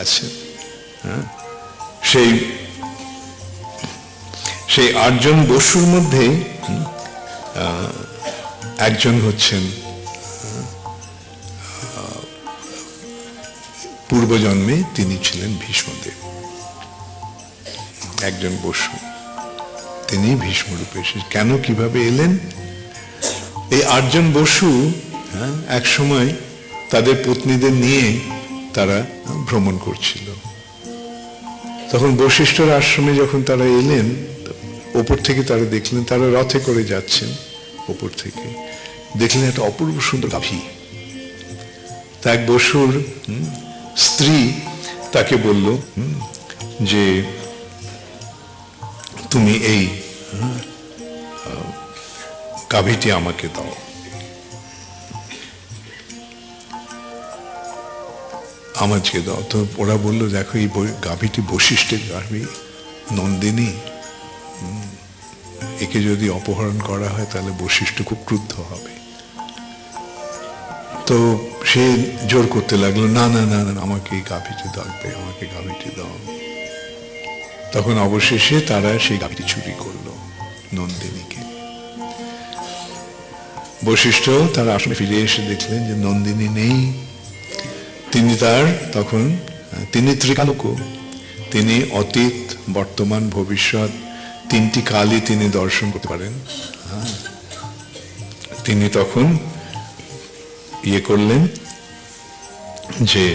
আছে হ্যাঁ? সেই সেই আটজন বসুর মধ্যে একজন হচ্ছেন পূর্বজন্মে তিনি ছিলেন ভীষ্মদেব একজন বসু তিনি ভীষ্মরূপে এসে কেন কীভাবে এলেন? এই আটজন বসু হ্যাঁ, এক সময় তাদের পত্নীদের নিয়ে তারা ভ্রমণ করছিল। তখন বশিষ্ঠর আশ্রমে যখন তারা এলেন ওপর থেকে তারা দেখলেন তারা রথে করে যাচ্ছেন ওপর থেকে। দেখলেন একটা অপূর্ব সুন্দর গাভী। তা এক বসুর স্ত্রী তাকে বলল যে তুমি এই গাভীটি আমাকে দাও। আমাকে দাও। তো ওরা বলল, দেখো, এই গাভীটি বশিষ্ঠের গাভী নন্দিনী। একে যদি অপহরণ করা হয়, তাহলে বশিষ্ঠ খুব ক্রুদ্ধ হবে। তো সে জোর করতে লাগল, না না না না, আমাকে এই গাভীটি লাগবে আমাকে গাভীটি দাও। তখন অবশেষে তারা সেই গাভীটি চুরি করল, নন্দিনীকে বৈশিষ্ট্য তার আসলে ফিরে এসে দেখলেন যে নন্দিনী নেই তিনি তার তখন, তিনি ত্রিকালক, তিনি অতীত, বর্তমান, ভবিষ্যৎ, তিনটি কালই তিনি দর্শন করতে পারেন। তিনি তখন ইয়ে করলেন যে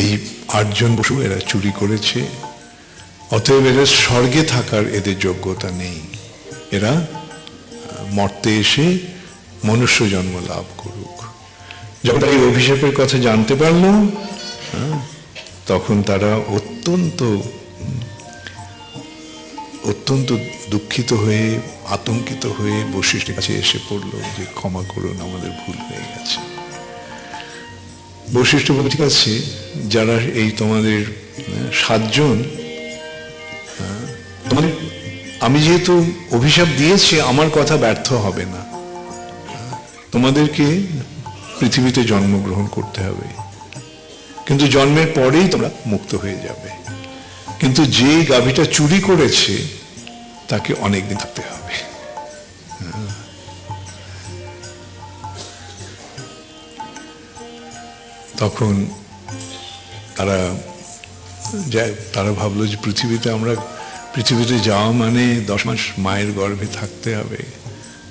এই আটজন বসু এরা চুরি করেছে। অতএব এরা স্বর্গে থাকার এদের যোগ্যতা নেই। এরা মর্তে এসে মনুষ্য জন্ম লাভ করুক। যখন এই অভিশাপের কথা জানতে পারল তখন তারা অত্যন্ত অত্যন্ত দুঃখিত হয়ে, আতঙ্কিত হয়ে বশিষ্ঠের কাছে এসে পড়ল যে ক্ষমা করুন, আমাদের ভুল হয়ে গেছে। বলে ঠিক আছে যারা এই তোমাদের সাতজন তোমাদের, আমি যেহেতু অভিশাপ দিয়েছি, আমার কথা ব্যর্থ হবে না। তোমাদেরকে পৃথিবীতে জন্মগ্রহণ করতে হবে। কিন্তু জন্মের পরেই তোমরা মুক্ত হয়ে যাবে। কিন্তু যে গাভীটা চুরি করেছে, তাকে অনেকদিন থাকতে হবে। হ্যাঁ। তখন তারা তারা ভাবলো যে পৃথিবীতে আমরা, পৃথিবীতে যাওয়া মানে দশ মাস মায়ের গর্ভে থাকতে হবে,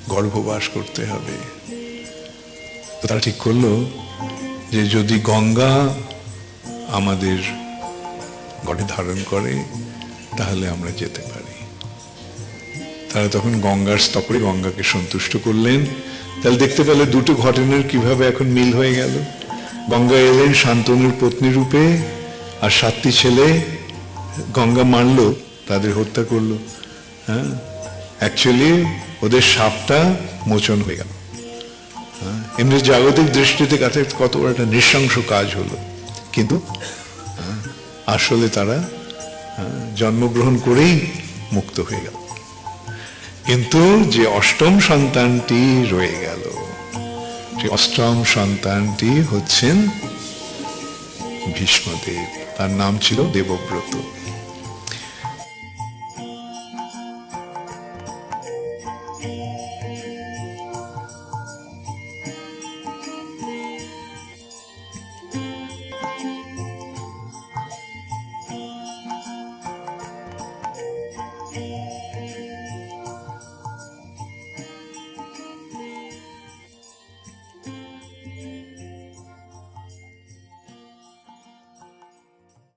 গর্ভবাস করতে হবে। তো তারা ঠিক করল যে যদি গঙ্গা আমাদের গর্ভে ধারণ করে, তাহলে আমরা যেতে পারি। তারা তখন গঙ্গার স্তপরে গঙ্গাকে সন্তুষ্ট করলেন। তাহলে দেখতে পেলে দুটো ঘটনার কীভাবে এখন মিল হয়ে গেল। গঙ্গা এলেন শান্তনুর পত্নী রূপে আর সাতটি ছেলে গঙ্গা মারলো তাদের হত্যা করল। হ্যাঁ? অ্যাকচুয়ালি ওদের সাপটা মোচন হয়ে গেল। হ্যাঁ, এমনি জাগতিক দৃষ্টিতে কাছে কত বড় একটা নৃশংস কাজ হলো। কিন্তু হ্যাঁ, আসলে তারা হ্যাঁ, জন্মগ্রহণ করেই মুক্ত হয়ে গেল। কিন্তু যে অষ্টম সন্তানটি রয়ে গেল। অষ্টম সন্তানটি হচ্ছেন ভীষ্মদেব। তার নাম ছিল দেবব্রত।